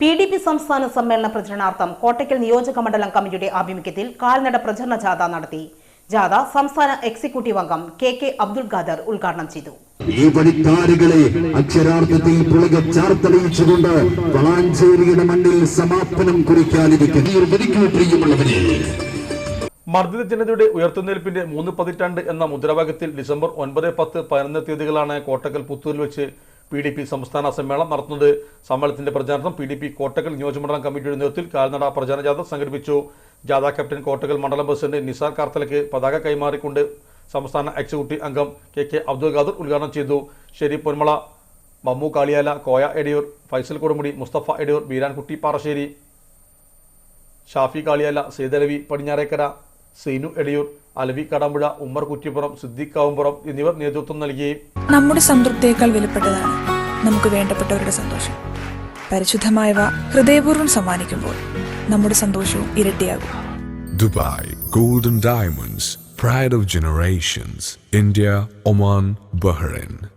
P D P സംസ്ഥാന സമ്മേളന പ്രചരണാർത്ഥം കോട്ടയ്ക്കൽ നിയോജക മണ്ഡലം കമ്മിറ്റിയുടെ ആഭിമുഖ്യത്തിൽ കാൽനട പ്രചരണ ജാഥ നടത്തി. ജാഥ സംസ്ഥാന എക്സിക്യൂട്ടീവ് അംഗം കെ കെ അബ്ദുൽ ഖാദർ ഉദ്ഘാടനം ചെയ്തു. ഈ വഴിക്കാരികളെ അക്ഷരാർത്ഥത്തിൽ പുളക ചാർത്തലയിച്ചുകൊണ്ട് വളാഞ്ചേരിയുടെ മണ്ണിൽ സമാപനം കുറിക്കാനിരിക്കുന്നു. ഈ ഒരു വരിക്കൂ മർദ്ദിത ജനതയുടെ ഉയർത്തുനിൽപ്പിന്റെ മൂന്ന് പതിറ്റാണ്ട് എന്ന മുദ്രാവാക്യത്തിൽ ഡിസംബർ ഒൻപത് പത്ത് പതിനൊന്ന് തീയതികളാണ് കോട്ടക്കൽ പുത്തൂരിൽ വെച്ച് പി ഡി പി സംസ്ഥാന സമ്മേളനം നടത്തുന്നത്. സമ്മേളനത്തിന്റെ പ്രചാരണം പി ഡി പി കോട്ടക്കൽ നിയോജകമണ്ഡലം കമ്മിറ്റിയുടെ നേതൃത്വത്തിൽ കാൽനട പ്രചാരണ ജാഥ സംഘടിപ്പിച്ചു. ജാഥ ക്യാപ്റ്റൻ കോട്ടക്കൽ മണ്ഡലം പ്രസിഡന്റ് നിസാർ കാർത്തലക്ക് പതാക കൈമാറിക്കൊണ്ട് സംസ്ഥാന എക്സിക്യൂട്ടീവ് അംഗം കെ കെ അബ്ദുൽ ഖാദർ ഉദ്ഘാടനം ചെയ്തു. ഷെരീഫ് പൊന്മള മമ്മു കാളിയാല കോയ എടിയൂർ ഫൈസൽ കൊടുമുടി മുസ്തഫ എടിയൂർ ബീരാൻകുട്ടി പാറശ്ശേരി ഷാഫി കാളിയാല സീതലവി പടിഞ്ഞാറേക്കര സീനു എടിയൂർ അലവി കടമ്പുഴ ഉമ്മർ കുറ്റിപ്പുറം സിദ്ദിഖ് കാവുംപുറം എന്നിവർ നേതൃത്വം നൽകി നമ്മുടെ സംതൃപ്തിയേക്കാൾ വിലപ്പെട്ടതാണ് നമുക്ക് വേണ്ടപ്പെട്ടവരുടെ സന്തോഷം പരിശുദ്ധമായവ ഹൃദയപൂർവം സമ്മാനിക്കുമ്പോൾ നമ്മുടെ സന്തോഷവും ഇരട്ടിയാകും Dubai golden diamonds pride of generations India Oman Bahrain.